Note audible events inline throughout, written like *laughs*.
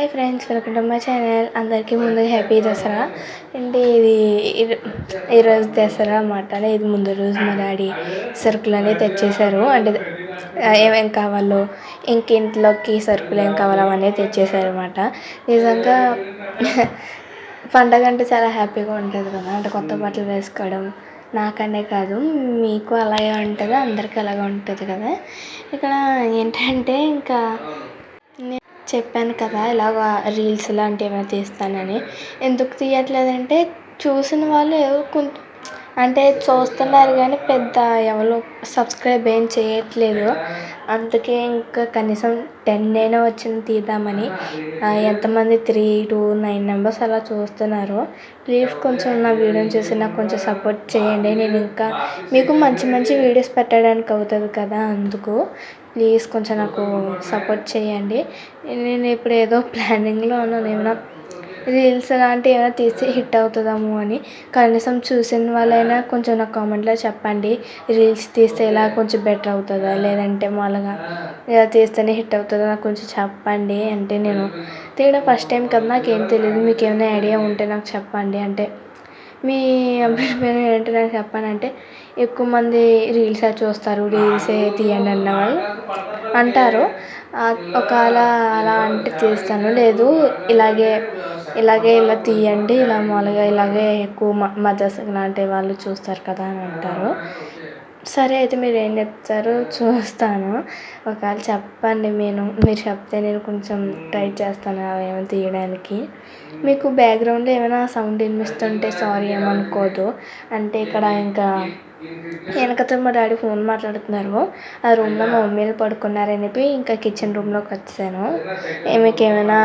Hi friends welcome to my channel అందరికీ ముందు happy Dasara. అంటే ఇది ఈరోజు దసరా అన్నమాట. ఇది ముందు రోజు మా డాడీ సరుకులు అనేవి తెచ్చేశారు. అంటే ఏమేం కావాలో ఇంక ఇంట్లోకి సరుకులు ఏం కావాలో అవన్నీ తెచ్చేశారు అనమాట నిజంగా *laughs* పండగ అంటే చాలా హ్యాపీగా ఉంటుంది కదా. అంటే కొత్త బట్టలు వేసుకోవడం నాకనే కాదు. మీకు అలాగే ఉంటుంది? అందరికీ అలాగే ఉంటుంది కదా. ఇక్కడ ఏంటంటే ఇంకా చెప్పాను కదా ఇలాగ రీల్స్ లాంటివి ఏమైనా తీస్తానని. ఎందుకు తీయట్లేదంటే చూసిన వాళ్ళు ఎవరు కొంత అంటే చూస్తున్నారు కానీ పెద్ద ఎవరు సబ్స్క్రైబ్ ఏం చేయట్లేదు. అందుకే ఇంకా కనీసం టెన్ అయినా వచ్చింది తీద్దామని. ఎంతమంది త్రీ టూ నైన్ మెంబర్స్ అలా చూస్తున్నారు. ప్లీజ్ కొంచెం నా వీడియోని చూసి నాకు కొంచెం సపోర్ట్ చేయండి. నేను ఇంకా మీకు మంచి మంచి వీడియోస్ పెట్టడానికి అవుతుంది కదా అందుకు. ప్లీజ్ కొంచెం నాకు సపోర్ట్ చేయండి. నేను ఇప్పుడు ఏదో ప్లానింగ్లో ఉన్నాను. ఏమైనా రీల్స్ లాంటివి ఏమైనా తీస్తే హిట్ అవుతుందేమో అని. కనీసం చూసిన వాళ్ళైనా కొంచెం నాకు కామెంట్లో చెప్పండి. రీల్స్ తీస్తే ఇలా కొంచెం బెటర్ అవుతుందా? లేదంటే మామూలుగా ఇలా తీస్తేనే హిట్ అవుతుందా? నాకు కొంచెం చెప్పండి. అంటే నేను తీయడం ఫస్ట్ టైం కదా నాకేం తెలియదు మీకు ఏమైనా ఐడియా ఉంటే నాకు చెప్పండి. అంటే మీ అభిప్రాయం ఏంటో? నాకు చెప్పానంటే ఎక్కువ మంది రీల్స్ చూస్తారు రీల్సే తీయండి అన్న వాళ్ళు అంటారు ఒకవేళ అలా అంటే తీస్తాను లేదు ఇలాగే ఇలాగే ఇలా తీయండి ఇలా మామూలుగా ఇలాగే ఎక్కువ మ మదర్స్ లాంటి వాళ్ళు చూస్తారు కదా అని అంటారు. సరే అయితే మీరు ఏం చెప్తారో చూస్తాను. ఒకవేళ చెప్పండి నేను మీరు చెప్తే నేను కొంచెం ట్రై చేస్తాను అవి ఏమైనా తీయడానికి. మీకు బ్యాక్గ్రౌండ్లో ఏమైనా సౌండ్ వినిపిస్తుంటే సారీ ఏమనుకోదు అంటే ఇక్కడ ఇంకా వెనకతో మా డాడీ ఫోన్ మాట్లాడుతున్నారు. ఆ రూమ్లో మా మమ్మీలు పడుకున్నారని చెప్పి ఇంకా కిచెన్ రూమ్లోకి వచ్చాను. మీకు ఏమైనా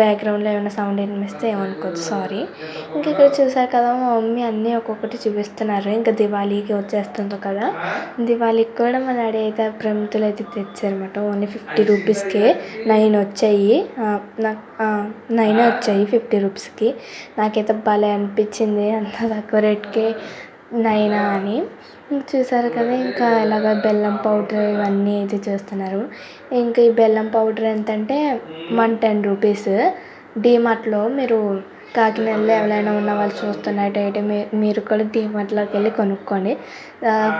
బ్యాక్గ్రౌండ్లో ఏమైనా సౌండ్ వినిపిస్తే ఏమనుకోదు సారీ. ఇంకా ఇక్కడ చూసారు కదా మా మమ్మీ అన్నీ ఒక్కొక్కటి చూపిస్తున్నారు. ఇంకా దివాళీకి వచ్చేస్తుంది కదా? దివాళీకి కూడా మా డాడీ అయితే ప్రమితులు అయితే తెచ్చారనమాట ఓన్లీ ఫిఫ్టీ రూపీస్కే నైన్ వచ్చాయి. నాకు నైన్ వచ్చాయి ఫిఫ్టీ రూపీస్కి నాకైతే భలే అనిపించింది. అంత తక్కువ రేట్కే నైనా అని. చూసారు కదా ఇంకా ఇలాగ బెల్లం పౌడర్ ఇవన్నీ అయితే చేస్తున్నారు. ఇంకా ఈ బెల్లం పౌడర్ ఎంత అంటే వన్ టెన్ రూపీస్ డీమార్ట్లో మీరు కాకినాడలో ఎవరైనా ఉన్న వాళ్ళు చూస్తున్నట్టయితే మీ మీరు కూడా డిమార్ట్లోకి వెళ్ళి కొనుక్కోండి.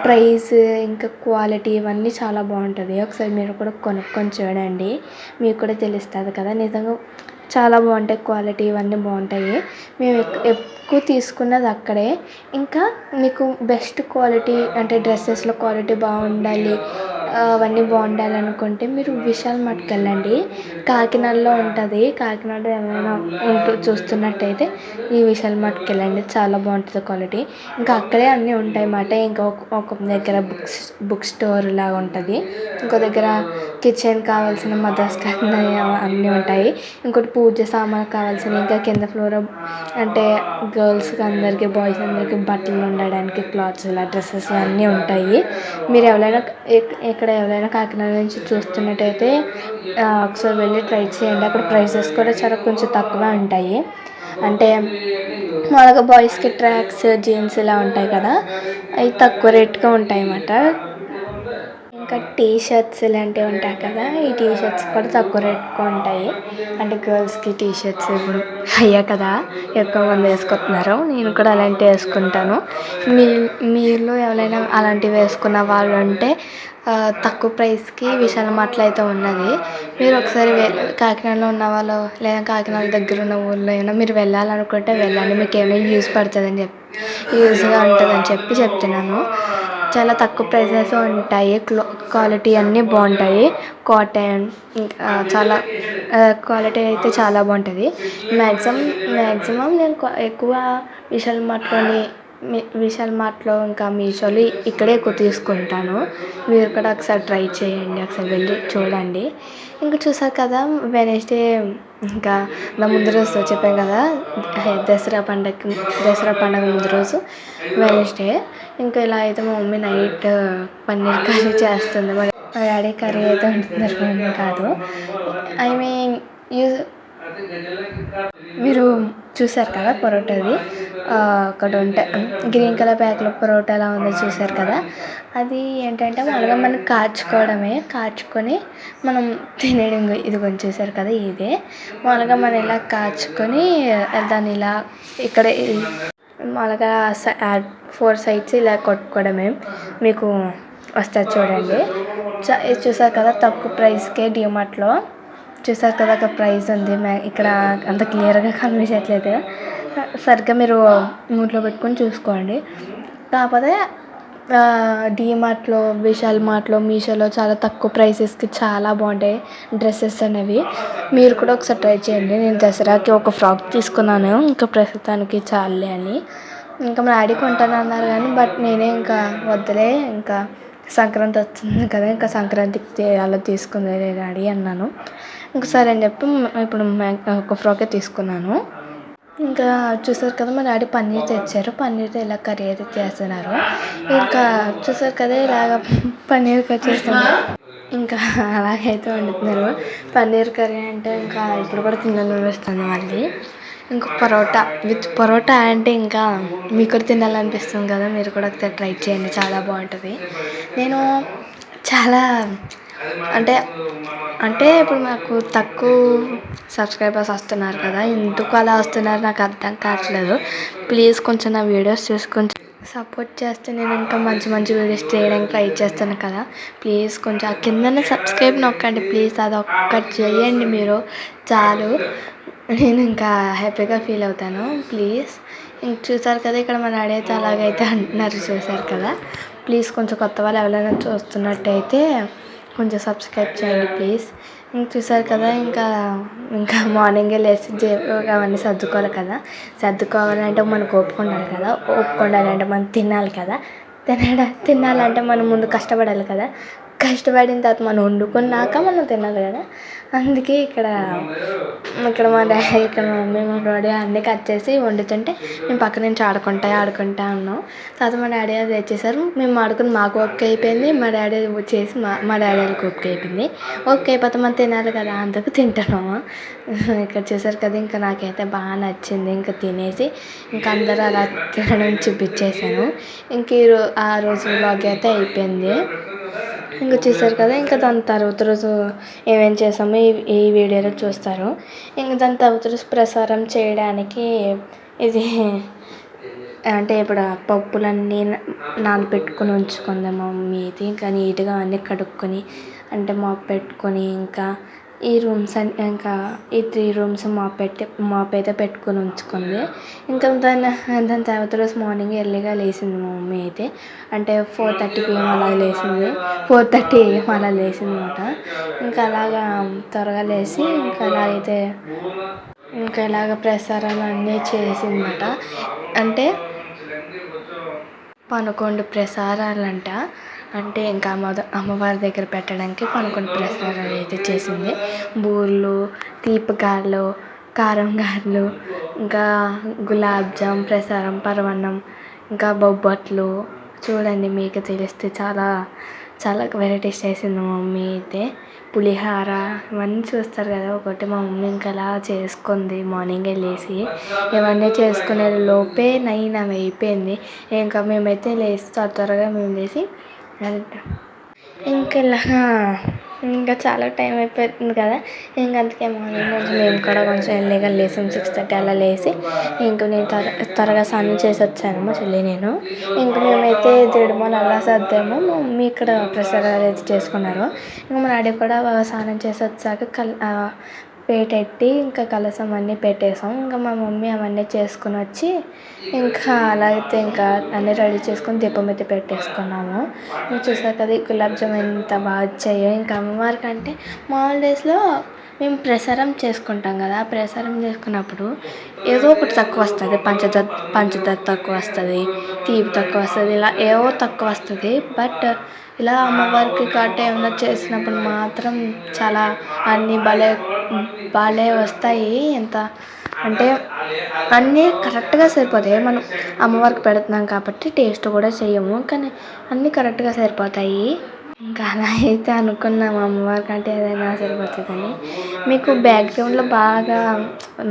ప్రైస్ ఇంకా క్వాలిటీ ఇవన్నీ చాలా బాగుంటుంది. ఒకసారి మీరు కూడా కొనుక్కొని చూడండి. మీకు కూడా తెలుస్తుంది కదా. నిజంగా చాలా బాగుంటాయి. క్వాలిటీ ఇవన్నీ బాగుంటాయి. మేము ఎక్కువ తీసుకున్నది అక్కడే. ఇంకా మీకు బెస్ట్ క్వాలిటీ అంటే డ్రెస్సెస్లో క్వాలిటీ బాగుండాలి. అవన్నీ బాగుండాలనుకుంటే మీరు విశాల్ మార్ట్కి వెళ్ళండి. కాకినాడలో ఉంటుంది. కాకినాడ ఏమైనా ఉంటూ చూస్తున్నట్టయితే ఈ విశాల్ మార్ట్కి వెళ్ళండి. చాలా బాగుంటుంది క్వాలిటీ. ఇంకా అక్కడే అన్నీ ఉంటాయి అన్నమాట ఇంకా ఒక ఒక దగ్గర బుక్స్ బుక్ స్టోర్ లాగా ఉంటుంది. ఇంకో దగ్గర కిచెన్ కావాల్సిన మదర్స్ అన్నీ ఉంటాయి. ఇంకోటి పూజ సామాన్ కావాల్సిన ఇంకా కింద ఫ్లోర్ అంటే గర్ల్స్కి అందరికీ బాయ్స్ అందరికీ బట్టలు ఉండడానికి క్లాత్స్ ఇలా డ్రెస్సెస్ అన్నీ ఉంటాయి. మీరు ఎవరైనా ఇక్కడ ఎవరైనా కాకినాడ నుంచి చూస్తున్నట్టయితే ఒకసారి వెళ్ళి ట్రై చేయండి. అక్కడ ప్రైసెస్ కూడా చాలా కొంచెం తక్కువ ఉంటాయి. అంటే మామూలుగా బాయ్స్కి ట్రాక్స్ జీన్స్ ఇలా ఉంటాయి కదా. అవి తక్కువ రేట్గా ఉంటాయి అన్నమాట ఇంకా టీ షర్ట్స్ ఇలాంటివి ఉంటాయి కదా ఈ టీ షర్ట్స్ కూడా తక్కువ రేట్గా ఉంటాయి. అంటే గర్ల్స్కి టీ షర్ట్స్ ఇప్పుడు అయ్యా కదా ఎక్కువ మంది వేసుకుంటున్నారు. నేను కూడా అలాంటివి వేసుకుంటాను. మీ మీలో ఎవరైనా అలాంటివి వేసుకున్న వాళ్ళు ఉంటే తక్కువ ప్రైస్కి విశాల మార్ట్లో అయితే ఉన్నది. మీరు ఒకసారి వె కాకినాడలో ఉన్న వాళ్ళు లేదా కాకినాడ దగ్గర ఉన్న ఊళ్ళో అయినా మీరు వెళ్ళాలనుకుంటే వెళ్ళండి. మీకు ఏమైనా యూజ్ పడుతుందని చెప్పి యూజ్గా ఉంటుందని చెప్పి చెప్తున్నాను. చాలా తక్కువ ప్రైసెస్ ఉంటాయి క్లో క్వాలిటీ అన్నీ బాగుంటాయి. కాటన్ ఇంకా చాలా క్వాలిటీ అయితే చాలా బాగుంటుంది. మ్యాక్సిమం మ్యాక్సిమం నేను ఎక్కువ విశాల్ మార్ట్లోని విశాల్ మార్ట్లో ఇంకా మీషోలో ఇక్కడే ఎక్కువ తీసుకుంటాను. మీరు కూడా ఒకసారి ట్రై చేయండి ఒకసారి వెళ్ళి చూడండి. ఇంకా చూసారు కదా వెనస్డే ఇంకా నా ముందు రోజు చెప్పాను కదా దసరా పండగకి దసరా పండగ ముందు రోజు వెనస్డే ఇంకా ఇలా అయితే మా మమ్మీ నైట్ పన్నీర్ కర్రీ చేస్తుంది. మా డాడీ కర్రీ అయితే ఉంటున్నారు మా మమ్మీ కాదు. ఐ మీన్ యూజ్ మీరు చూసారు కదా పొరోటాది ఒకటి ఉంటాయి గ్రీన్ కలర్ ప్యాక్లో పరోటా ఎలా ఉందో చూసారు కదా? అది ఏంటంటే మామూలుగా మనం కాచుకోవడమే. కాచుకొని మనం తినేయడం ఇది కొంచెం చూసారు కదా ఇదే. మామూలుగా మనం ఇలా కాచుకొని దాన్ని ఇలా ఇక్కడ మామూలుగా ఫోర్ సైడ్స్ ఇలా కొట్టుకోవడమే మీకు వస్తుంది చూడండి. చ ఇది చూసారు కదా తక్కువ ప్రైస్కే డిమార్ట్లో చూసారు కదా అక్కడ ప్రైస్ ఉంది. ఇక్కడ అంత క్లియర్గా కనిపించట్లేదు. సరిగ్గా మీరు నోట్లో పెట్టుకొని చూసుకోండి. కాకపోతే డీమార్ట్లో విశాల్ మార్ట్లో మీషోలో చాలా తక్కువ ప్రైసెస్కి చాలా బాగుంటాయి డ్రెస్సెస్ అనేవి. మీరు కూడా ఒకసారి ట్రై చేయండి. నేను దసరాకి ఒక ఫ్రాక్ తీసుకున్నాను. ఇంకా ప్రస్తుతానికి చాలులే అని. ఇంకా మా డాడీ కొంటాను అన్నారు కానీ బట్ నేనే ఇంకా వద్దులే. ఇంకా సంక్రాంతి వస్తుంది కదా ఇంకా సంక్రాంతికి అలా తీసుకుంది డాడీ అన్నాను. ఇంకా సరే అని చెప్పి ఇప్పుడు ఒక ఫ్రాకే తీసుకున్నాను. ఇంకా చూసారు కదా మా డాడీ పన్నీర్ తెచ్చారు. పన్నీర్తో ఇలా కర్రీ అయితే చేస్తున్నారు. ఇంకా చూసారు కదా ఇలాగ పన్నీర్ కట్ చేస్తున్నారు. ఇంకా అలాగైతే వండుతున్నారు. పన్నీర్ కర్రీ అంటే ఇంకా ఇప్పుడు కూడా తినాలనిపిస్తుంది మళ్ళీ ఇంకా పరోటా విత్ పరోటా అంటే ఇంకా మీకు కూడా తినాలనిపిస్తుంది కదా మీరు కూడా ఒకసారి ట్రై చేయండి చాలా బాగుంటుంది. నేను చాలా అంటే అంటే ఇప్పుడు నాకు తక్కువ సబ్స్క్రైబర్స్ వస్తున్నారు కదా ఎందుకు అలా వస్తున్నారు నాకు అర్థం కావట్లేదు. ప్లీజ్ కొంచెం నా వీడియోస్ చూసి కొంచెం సపోర్ట్ చేస్తే నేను ఇంకా మంచి మంచి వీడియోస్ చేయడానికి ట్రై చేస్తాను కదా. ప్లీజ్ కొంచెం ఆ కిందనే సబ్స్క్రైబ్ నొక్కండి ప్లీజ్ అది ఒక్కటి చేయండి మీరు చాలు. నేను ఇంకా హ్యాపీగా ఫీల్ అవుతాను ప్లీజ్. ఇంక చూసారు కదా ఇక్కడ మా డాడీ అయితే అలాగైతే అంటున్నారు చూసారు కదా. ప్లీజ్ కొంచెం కొత్త వాళ్ళు ఎవరైనా చూస్తున్నట్టయితే కొంచెం సబ్స్క్రైబ్ చేయండి ప్లీజ్ ఇంక చూసారు కదా ఇంకా ఇంకా మార్నింగే లేచి అవన్నీ సర్దుకోవాలి కదా. సర్దుకోవాలంటే మనకు ఓపిక ఉండాలి కదా ఓపిక ఉండాలంటే మనం తినాలి కదా. తినడా తినాలంటే మనం ముందు కష్టపడాలి కదా. కష్టపడిన తర్వాత మనం వండుకున్నాక మనం తినాలి కదా. అందుకే ఇక్కడ ఇక్కడ మా డాడీ ఇక్కడ మా మమ్మీ మా డాడీ అన్నీ కట్ చేసి వండుతుంటే మేము పక్క నుంచి ఆడుకుంటా ఆడుకుంటా ఉన్నాం. తర్వాత మా డాడీ అది తెచ్చేసారు. మేము ఆడుకుని మాకు ఓకే అయిపోయింది. మా డాడీ చేసి మా మా డాడీ వాళ్ళకి ఓకే అయిపోయింది. ఓకే అయిపోతే మనం తినాలి కదా అందుకు తింటున్నాము. ఇక్కడ చూసారు కదా ఇంకా నాకైతే బాగా నచ్చింది. ఇంకా తినేసి ఇంకా అందరూ అలా తినడం చూపించేశాను. ఇంక ఈ రో ఆ రోజు వ్లాగ్ అయితే అయిపోయింది. ఇంకా చూసారు కదా ఇంకా దాని తర్వాత రోజు ఏమేం చేసామో ఈ ఈ వీడియోలో చూస్తారు. ఇంకా దాని తర్వాత రోజు ప్రసారం చేయడానికి ఇది అంటే ఇప్పుడు పప్పులన్నీ నానబెట్టుకొని ఉంచుకుంది మా మమ్మీ అయితే ఇంకా నీట్గా అన్నీ కడుక్కొని అంటే మాప్ పెట్టుకొని ఇంకా ఈ రూమ్స్ అన్ని ఇంకా ఈ త్రీ రూమ్స్ మాప్ పెట్టి మాప్ అయితే పెట్టుకొని ఉంచుకుంది. ఇంకా దాని దాని తర్వాత రోజు మార్నింగ్ ఎర్లీగా లేచింది మా మమ్మీ అయితే. అంటే ఫోర్ థర్టీ పిఎం అలా లేచింది. ఫోర్ థర్టీ ఏఎం అలా లేచింది అనమాట ఇంకా అలాగా త్వరగా లేచి ఇంకా అలా అయితే ఇంకా ఇలాగ ప్రసారాలు అన్నీ చేసిందన్నమాట అంటే పదకొండు ప్రసారాలంట. అంటే ఇంకా అమ్మ అమ్మవారి దగ్గర పెట్టడానికి పదకొండు ప్రసాదాలు అయితే చేసింది. బూరెలు తీపి గారెలు కారం గారెలు ఇంకా గులాబ్జామ్ ప్రసారం ప్రసాదం పరమాన్నం ఇంకా బొబ్బట్లు. చూడండి మీకు తెలిస్తే చాలా చాలా వెరైటీస్ చేసింది మా మమ్మీ అయితే. పులిహోర ఇవన్నీ చూస్తారు కదా ఒకటి మా మమ్మీ ఇంకా అలా చేసుకుంది. మార్నింగే లేచి ఇవన్నీ చేసుకునే లోపే నైన్ అవి అయిపోయింది ఇంకా మేమైతే లేచి త్వర త్వరగా మేము లేచి ఇంకా ఇలా ఇంకా చాలా టైం అయిపోతుంది కదా. ఇంక అందుకే మార్నింగ్ కొంచెం మేము కూడా కొంచెం ఎర్లీగా లేసాం. సిక్స్ థర్టీ అలా లేచి ఇంక నేను త్వర త్వరగా స్నానం చేసి వచ్చాను మా చెల్లి నేను. ఇంక మేమైతే దిడుమని అలా సర్దాము. మమ్మీ ఇక్కడ ప్రెషర్ అది చేసుకున్నారు. ఇంకా మా డాడీ కూడా స్నానం చేసి వచ్చాక కల్ పేటెట్టి ఇంకా కలసం అన్నీ పెట్టేసాం. ఇంకా మా మమ్మీ అవన్నీ చేసుకుని వచ్చి ఇంకా అలా అయితే ఇంకా అన్నీ రెడీ చేసుకొని దీపం అయితే పెట్టేసుకున్నాము. చూసారు కదా ఈ గులాబ్ జామ్ ఎంత బాగా వచ్చాయో. ఇంకా అమ్మవారికి అంటే మామూలు డేస్లో మేము ప్రసారం చేసుకుంటాం కదా ప్రసారం చేసుకున్నప్పుడు ఏదో ఒకటి తక్కువ వస్తుంది. పంచదార పంచదార తక్కువ వస్తుంది. తీపి తక్కువ వస్తుంది. ఇలా ఏవో తక్కువ వస్తుంది. బట్ ఇలా అమ్మవారికి కట్ట ఏమైనా చేసినప్పుడు మాత్రం చాలా అన్నీ భలే భలే వస్తాయి. ఎంత అంటే అన్నీ కరెక్ట్గా సరిపోతాయి. మనం అమ్మవారికి పెడుతున్నాం కాబట్టి టేస్ట్ కూడా చేయము. కానీ అన్నీ కరెక్ట్గా సరిపోతాయి. ఇంకా అలా అయితే అనుకున్నాము అమ్మవారి కంటే ఏదైనా సరిపోతుందని. మీకు బ్యాక్గ్రౌండ్లో బాగా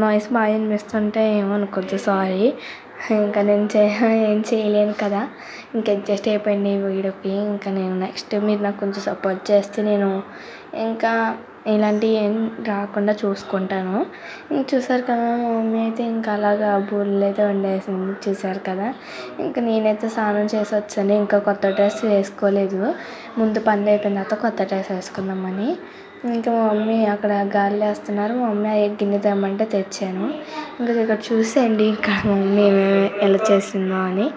నాయిస్ బాగా వినిపిస్తుంటే ఏమనుకోవద్దు సారీ. ఇంకా నేను చే ఏం చేయలేను కదా. ఇంకా అడ్జస్ట్ అయిపోయింది ఈ వీడియోకి. ఇంకా నేను నెక్స్ట్ మీరు నాకు కొంచెం సపోర్ట్ చేస్తే నేను ఇంకా ఇలాంటివి ఏం రాకుండా చూసుకుంటాను. ఇంక చూసారు కదా మా మమ్మీ అయితే ఇంకా అలాగా బూరెలు అయితే వండేసింది. చూసారు కదా. ఇంకా నేనైతే స్నానం చేసి వచ్చాను. ఇంకా కొత్త డ్రెస్ వేసుకోలేదు. ముందు పనులు అయిపోయిన తర్వాత కొత్త డ్రెస్ వేసుకుందామని. ఇంకా మా మమ్మీ అక్కడ గాలి వేస్తున్నారు మా మమ్మీ ఆ గిన్నె తెమ్మంటే తెచ్చాను. ఇంకా ఇక్కడ చూసేయండి ఇంకా మా మమ్మీ ఏమేమి ఎలా చేసిందో అని.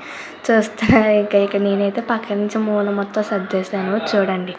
చూస్తున్నారు ఇంకా ఇక్కడ నేనైతే పక్క నుంచి మూల మొత్తం సర్దేశాను. చూడండి.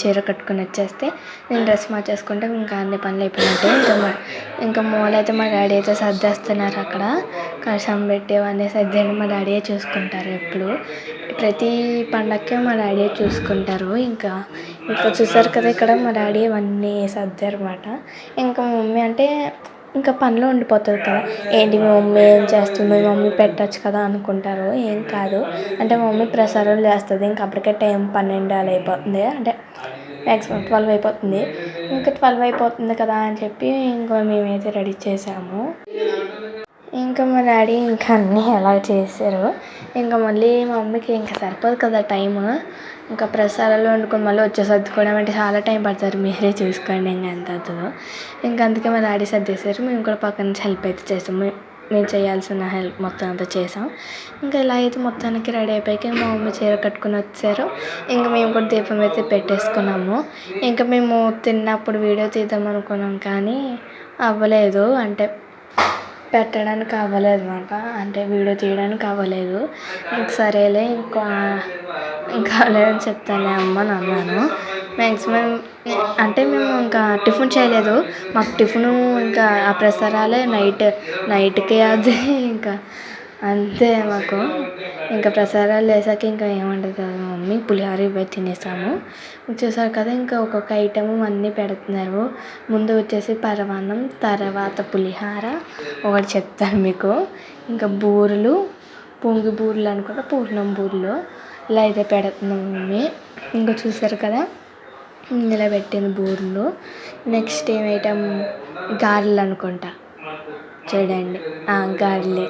చీర కట్టుకుని వచ్చేస్తే నేను డ్రెస్ మార్చేసుకుంటే ఇంకా అన్ని పనులు అయిపోయినట్టే. ఇంకా మా ఇంకా అయితే మా డాడీ అయితే సర్దేస్తున్నారు అక్కడ. కలశం పెట్టి అవన్నీ సర్దేయడం మా డాడీయే చూసుకుంటారు ఎప్పుడు. ప్రతి పండక్కి మా డాడీయే చూసుకుంటారు. ఇంకా ఇంకా చూసారు కదా ఇక్కడ మా డాడీ ఇవన్నీ సర్దారు అనమాట ఇంకా మా మమ్మీ అంటే ఇంకా పనిలో ఉండిపోతుంది కదా. ఏంటి మీ మమ్మీ ఏం చేస్తుంది? మీ మమ్మీ పెట్టచ్చు కదా అనుకుంటారు. ఏం కాదు. అంటే మా మమ్మీ ప్రసారాలు చేస్తుంది. ఇంకా అప్పటికే టైం పన్నెండు అలా అయిపోతుంది. అంటే మ్యాక్సిమం ట్వెల్వ్ అయిపోతుంది. ఇంకా ట్వెల్వ్ అయిపోతుంది కదా అని చెప్పి ఇంకా మేమైతే రెడీ చేసాము. ఇంకా మా డాడీ ఇంకా అన్నీ ఎలా చేశారు? ఇంకా మళ్ళీ మా మమ్మీకి ఇంకా సరిపోదు కదా టైం ఇంకా ప్రసాదాలు వండుకొని మళ్ళీ వచ్చి సర్దుకోవడం అంటే చాలా టైం పడుతుంది. మీరే చూసుకోండి ఇంకా ఎంత అవుతుందో. ఇంకా అందుకే మా డాడీ సర్దేశారు మేము కూడా పక్క నుంచి హెల్ప్ అయితే చేసాము మేము చేయాల్సిన హెల్ప్ మొత్తం అంతా చేసాం. ఇంకా ఇలా అయితే మొత్తానికి రెడీ అయిపోయాక మా మమ్మీ చీర కట్టుకుని వచ్చారు. ఇంకా మేము కూడా దీపం అయితే పెట్టేసుకున్నాము. ఇంకా మేము తిన్నప్పుడు వీడియో తీద్దాం అనుకున్నాం కానీ అవ్వలేదు. అంటే పెట్టడానికి అవ్వలేదు అనమాట అంటే వీడియో తీయడానికి అవ్వలేదు. ఇంక సరేలే ఇంకా ఇంకా లేదని చెప్తానే అమ్మ అని అన్నాను. మ్యాక్సిమం అంటే మేము ఇంకా టిఫిన్ చేయలేదు. మాకు టిఫిను ఇంకా ఆ ప్రసారాలే నైట్ నైట్కి అది ఇంకా అంతే మాకు. ఇంకా ప్రసాదాలు వేసాక ఇంకా ఏమంటది కదా మా మమ్మీ పులిహోర ఇవే తినేసాము. చూసారు కదా ఇంకా ఒక్కొక్క ఐటమ్ అన్నీ పెడుతున్నారు. ముందు వచ్చేసి పరమాన్నం తర్వాత పులిహోర. ఒకటి చెప్తాను మీకు. ఇంకా బూరెలు పొంగి బూరెలు అనుకుంటా పూర్ణం బూరెలు. ఇలా అయితే పెడుతున్నాం మమ్మీ. ఇంకా చూసారు కదా ఇలా పెట్టింది బూరెలు. నెక్స్ట్ ఏం ఐటమ్ గారెలు అనుకుంటా. చూడండి. గారెలే.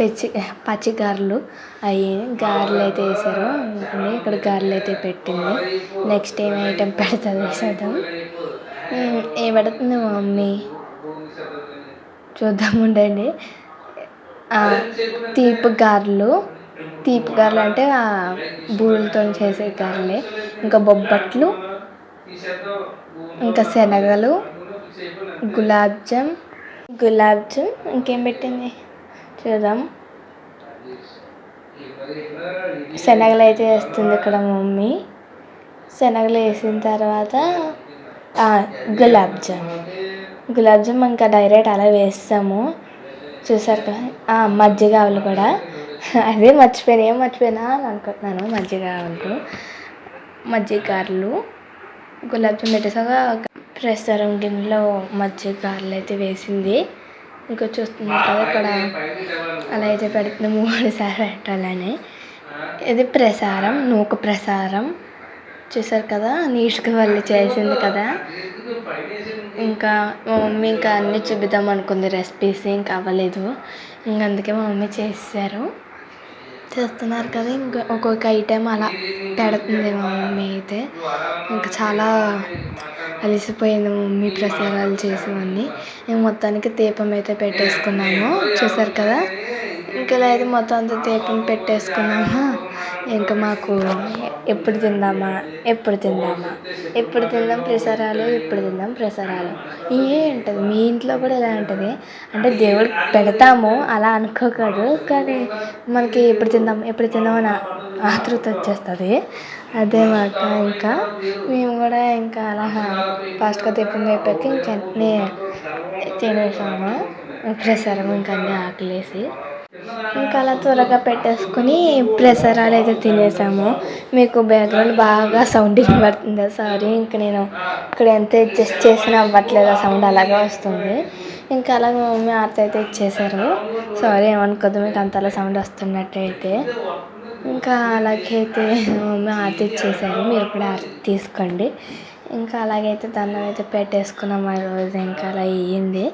పచ్చి పచ్చి గారెలు అవి గారెలు అయితే వేసారు ఇక్కడ గారెలు అయితే పెట్టింది. నెక్స్ట్ ఏం ఐటెం పెడుతుంది చూద్దాం. ఏం పెడుతుంది మా మమ్మీ? చూద్దాం ఉండండి. తీపి గారెలు. తీపి గారెలు అంటే బూరెలతో చేసే గారెలే. ఇంకా బొబ్బట్లు ఇంకా శనగలు గులాబ్ జామ్. గులాబ్ జామ్ ఇంకేం పెట్టింది? చూద్దాం. శనగలు అయితే వేస్తుంది ఇక్కడ మమ్మీ. శనగలు వేసిన తర్వాత గులాబ్ జామ్. గులాబ్ జామ్ ఇంకా డైరెక్ట్ అలా వేస్తాము. చూసారు కదా? మజ్జిగ ఆవులు కూడా. అదే మర్చిపోయినా ఏం మర్చిపోయినా అని అనుకుంటున్నాను. మజ్జిగ ఆవులు మజ్జిగ గారెలు గులాబ్ జామ్ పెట్టేసాక ప్రసారం గిన్నెలో మజ్జిగ గారెలు అయితే వేసింది. ఇంకా చూస్తున్నారు కదా ఇక్కడ అలా అయితే పెడుతుంది మూడుసారి పెట్టాలని. ఇది ప్రసారం నూక ప్రసారం. చూసారు కదా నీట్గా వాళ్ళు చేసింది కదా. ఇంకా మా మమ్మీ ఇంకా అన్నీ చూపిద్దాం అనుకుంది రెసిపీస్ ఇంకా అవ్వలేదు. ఇంక అందుకే మా మమ్మీ చేశారు చేస్తున్నారు కదా ఇంకా ఒక్కొక్క ఐటెం అలా పెడుతుంది మా మమ్మీ అయితే. ఇంకా చాలా అలసిపోయింది మమ్మీ ప్రసాదాలు చేసేవన్నీ. మేము మొత్తానికి దీపం అయితే పెట్టేసుకున్నాము. చూసారు కదా? ఇంకా ఇలా అయితే మొత్తం అంతా దీపం పెట్టేసుకున్నామా. ఇంకా మాకు ఎప్పుడు తిందామా? ఎప్పుడు తిందామా? ఎప్పుడు తిందాం ప్రసారాలు ఎప్పుడు తిందాం ప్రసారాలు ఇవే ఉంటుంది. మీ ఇంట్లో కూడా ఇలా ఉంటుంది. అంటే దేవుడికి పెడతాము అలా అనుకోకూడదు. కానీ మనకి ఎప్పుడు తిందాం ఎప్పుడు తిందామని ఆతృత వచ్చేస్తుంది. అదే మాట. ఇంకా మేము కూడా ఇంకా అలా ఫాస్ట్గా టిఫిన్ అయిపోయాక ఇంకా వెంటనే తినేసాము. ప్రసారం ఇంకా అన్నీ ఆకలేసి. ఇంకా అలా త్వరగా పెట్టేసుకొని ప్రసారాలు అయితే తినేసాము. మీకు బ్యాక్గ్రౌండ్ బాగా సౌండ్ పడుతుంది? సారీ ఇంకా నేను ఇక్కడ ఎంత అడ్జస్ట్ చేసినా అవ్వట్లేదు. ఆ సౌండ్ అలాగే వస్తుంది. ఇంకా అలాగే మా మమ్మీ ఆర్త అయితే ఇచ్చేసారు. సారీ ఏమనుకోద్దు మీకు అంతలా సౌండ్ వస్తున్నట్టయితే. ఇంకా అలాగైతే అయితే మా ఇచ్చేసారు. మీరు కూడా ఆర్తి తీసుకోండి. ఇంకా అలాగైతే దండం అయితే పెట్టేసుకున్నాం ఆ రోజు. ఇంకా అలా అయ్యింది.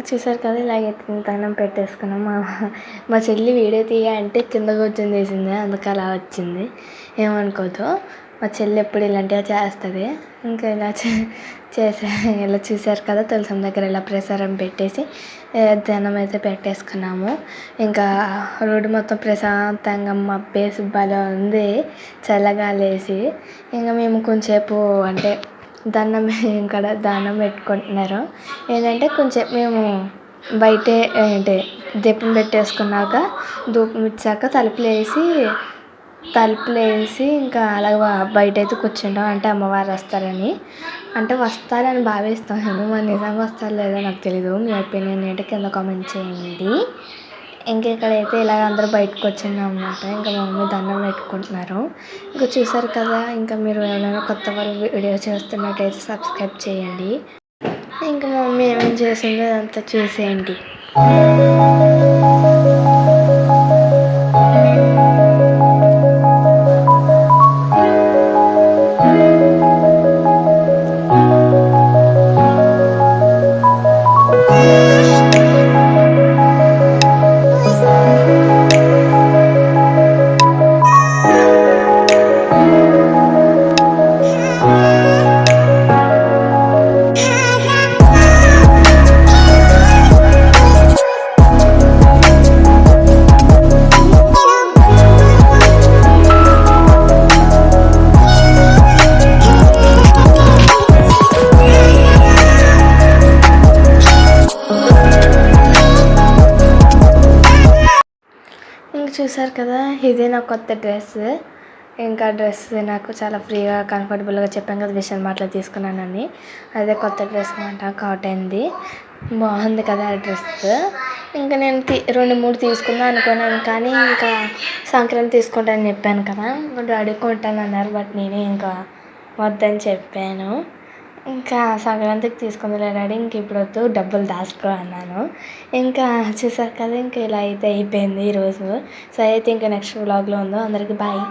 చూసారు కదా ఇలాగైతే దండం పెట్టేసుకున్నాం. మా మా చెల్లి వీడియో తీయ అంటే కింద కూర్చొని తీసింది అందుకు అలా వచ్చింది. ఏమనుకోదు. మా చెల్లి ఎప్పుడు ఇలాంటివి చేస్తుంది. ఇంకా ఇలా చే చేసే ఇలా చూసారు కదా తులసం దగ్గర ఇలా ప్రసారం పెట్టేసి దండం అయితే పెట్టేసుకున్నాము. ఇంకా రోడ్డు మొత్తం ప్రశాంతంగా మబ్బేసి భలే ఉంది చల్లగాలేసి ఇంకా మేము కొంచెంసేపు అంటే దండం ఇక్కడ దండం పెట్టుకుంటున్నారు. ఏంటంటే కొంచెం మేము బయటే అంటే దీపం పెట్టేసుకున్నాక ధూపం ఇచ్చాక తలుపులు వేసి తలుపులు వేసి ఇంకా అలాగ బయట అయితే కూర్చుంటాం. అంటే అమ్మవారు వస్తారని. అంటే వస్తారని భావిస్తాను మరి నిజంగా వస్తారో లేదో నాకు తెలీదు. మీ ఒపీనియన్ ఏంటో? కింద కామెంట్ చేయండి. ఇంక ఇక్కడైతే ఇలాగ అందరూ బయటకు వచ్చింది అనమాట ఇంకా మా మమ్మీ దండం పెట్టుకుంటున్నారు. ఇంకా చూసారు కదా ఇంకా మీరు ఎవరైనా కొత్త వారు వీడియో చేస్తున్నట్టయితే సబ్స్క్రైబ్ చేయండి. ఇంకా మా మమ్మీ ఏమేమి చేసిందో అదంతా చూసేయండి. ఇంక చూసారు కదా? ఇదే నా కొత్త డ్రెస్. ఇంకా డ్రెస్ నాకు చాలా ఫ్రీగా కంఫర్టబుల్గా చెప్పాను కదా విషయం మాటలు తీసుకున్నానని. అదే కొత్త డ్రెస్ అనమాట కాటన్ది. బాగుంది కదా ఆ డ్రెస్. ఇంకా నేను తీ రెండు మూడు తీసుకుందాం అనుకున్నాను కానీ ఇంకా సంక్రాంతి తీసుకుంటానని చెప్పాను కదా. మా డాడీ కొంటానన్నారు బట్ నేనే ఇంకా వద్దని చెప్పాను. ఇంకా సంక్రాంతికి తీసుకుని డాడీ ఇంక ఇప్పుడు వద్దు డబ్బులు దాచుకో అన్నాను. ఇంకా చూసారు కదా ఇంకా ఇలా అయితే అయిపోయింది ఈరోజు సరే అయితే ఇంకా నెక్స్ట్ వ్లాగ్లో ఉందో. అందరికీ బాయ్